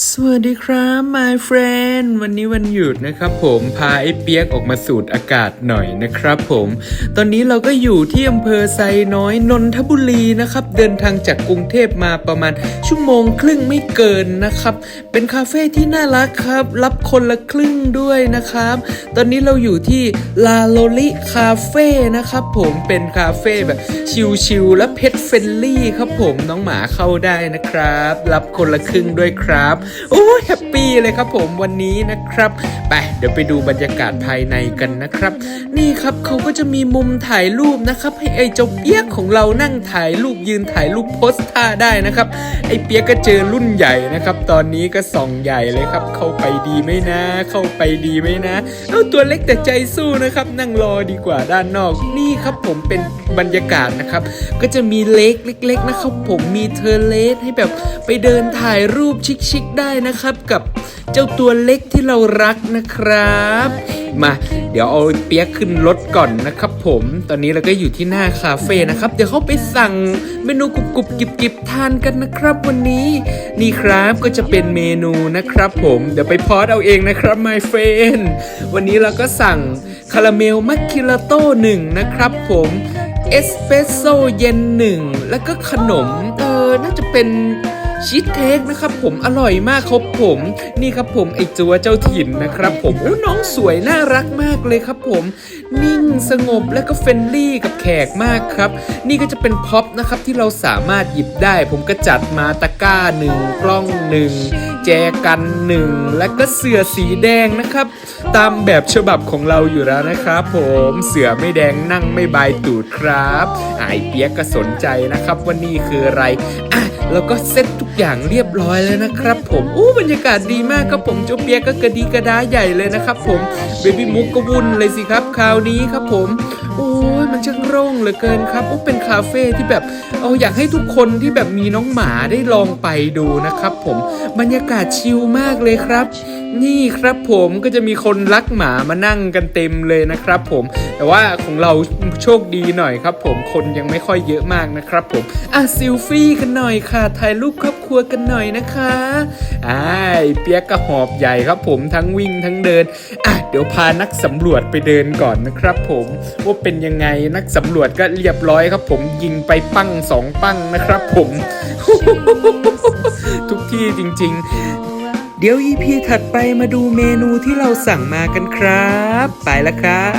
สวัสดีครับ my friend วันนี้วันหยุดนะครับผมพาไอ้เปียกออกมาสูดอากาศหน่อยนะครับผม ตอนนี้เราก็อยู่ที่อำเภอไซน้อยนนทบุรีนะครับ เดินทางจากกรุงเทพมาประมาณชั่วโมงครึ่งไม่เกินนะครับ เป็นคาเฟ่ที่น่ารักครับ รับคนละครึ่งด้วยนะครับ ตอนนี้เราอยู่ที่ลาโลลิคาเฟ่นะครับผมเป็นคาเฟ่แบบชิลๆและเพ t เฟนลี่ครับผมน้องหมาเข้าได้นะครับ รับคนละครึ่งด้วยครับโอ้ยแฮปปี้เลยครับผมวันนี้นะครับไปเดี๋ยวไปดูบรรยากาศภายในกันนะครับ นี่ครับเขาก็จะมีมุมถ่ายรูปนะครับ ให้ไอ้เจ้าเปียกของเรานั่งถ่ายรูปยืนถ่ายรูปโพสท่าได้นะครับ ไอ้เปียกก็เจอรุ่นใหญ่นะครับ ตอนนี้ก็ส่องใหญ่เลยครับ เข้าไปดีไหมนะ เข้าไปดีไหมนะเอาตัวเล็กแต่ใจสู้นะครับ นั่งรอดีกว่าด้านนอก นี่ครับผมเป็นบรรยากาศนะครับ ก็จะมีเล็กเล็ก ๆ นะครับ ผมมีเทอร์เลสให้แบบไปเดินถ่ายรูปชิคๆได้นะครับกับเจ้าตัวเล็กที่เรารักนะครับ มาเดี๋ยวเอาเปียกขึ้นรถก่อนนะครับผม ตอนนี้เราก็อยู่ที่หน้าคาเฟ่นะครับ เดี๋ยวเขาไปสั่งเมนูกรุบกรุบกิบกิบทานกันนะครับวันนี้ นี่ครับก็จะเป็นเมนูนะครับผมเดี๋ยวไปพอดเอาเองนะครับ my friend วันนี้เราก็สั่งคาราเมลมัคคิลาโต้หนึ่งนะครับผมเอสเปรสโซเย็นหนึ่งแล้วก็ขนมเออน่าจะเป็น ชีสเค้กนะครับผมอร่อยมากครับผม นี่ครับผมไอจัวเจ้าถิ่นนะครับผมโอ้น้องสวยน่ารักมากเลยครับผม นิ่งสงบและก็เฟรนลี่กับแขกมากครับ นี่ก็จะเป็นพ็อปนะครับที่เราสามารถหยิบได้ ผมก็จัดมาตะก้าหนึ่งกล้องหนึ่งแจกันหนึ่งและก็เสื้อสีแดงนะครับ ตามแบบฉบับของเราอยู่แล้วนะครับผมเสือไม่แดงนั่งไม่บายตูดครับไอเปียกก็สนใจนะครับว่านี่คืออะไรอะ แล้วก็เซ็ตทุกอย่างเรียบร้อยแล้วนะครับ ผมอู้บรรยากาศดีมากครับผมเจ้าเปียกก็กระดีกระดาใหญ่เลยนะครับ ผมเบบี้มุกก็วุ่นเลยสิครับคราวนี้ครับผมโอ้ยมันช่างโร่งเหลือเกินครับโอ้เป็นคาเฟ่ที่แบบเอาอยากให้ทุกคนที่แบบมีน้องหมาได้ลองไปดูนะครับ ผมบรรยากาศชิลมากเลยครับนี่ครับผมก็จะมีคนรักหมามานั่งกันเต็มเลยนะครับ ผมแต่ว่าของเราโชคดีหน่อยครับ ผมคนยังไม่ค่อยเยอะมากนะครับ ผมอะซิลฟี่กันหน่อยค่ะถ่ายรูปครอบครัวกันหน่อยนะคะอ่าเปียกกระหอบใหญ่ครับผมทั้งวิ่งทั้งเดินอะเดี๋ยวพานักสำรวจไปเดินก่อนนะครับ ผมว่าเป็นยังไงนักสำรวจก็เรียบร้อยครับ ผมยิงไปปั้งสองปั้งนะครับ ผม ทุกที่จริง ๆเดี๋ยว EP ถัดไปมาดูเมนูที่เราสั่งมากันครับ ไปแล้วครับ